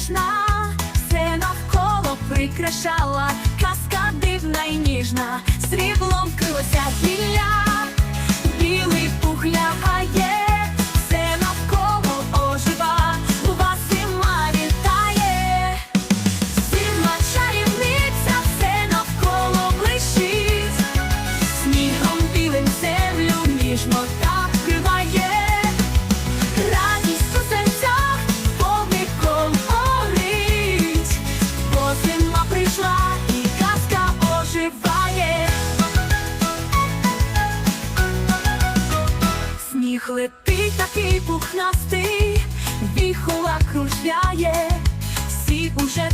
смішна, все навколо прикрашала, казка дивна і ніжна, сріблом крилося біля, білий пух лягає, все навколо ожива, у вас зима вітає, Зима чарівниця, все навколо блищить, снігом білим землю ніжно. Летить такий пухнастий, віхола кружляє, всі уже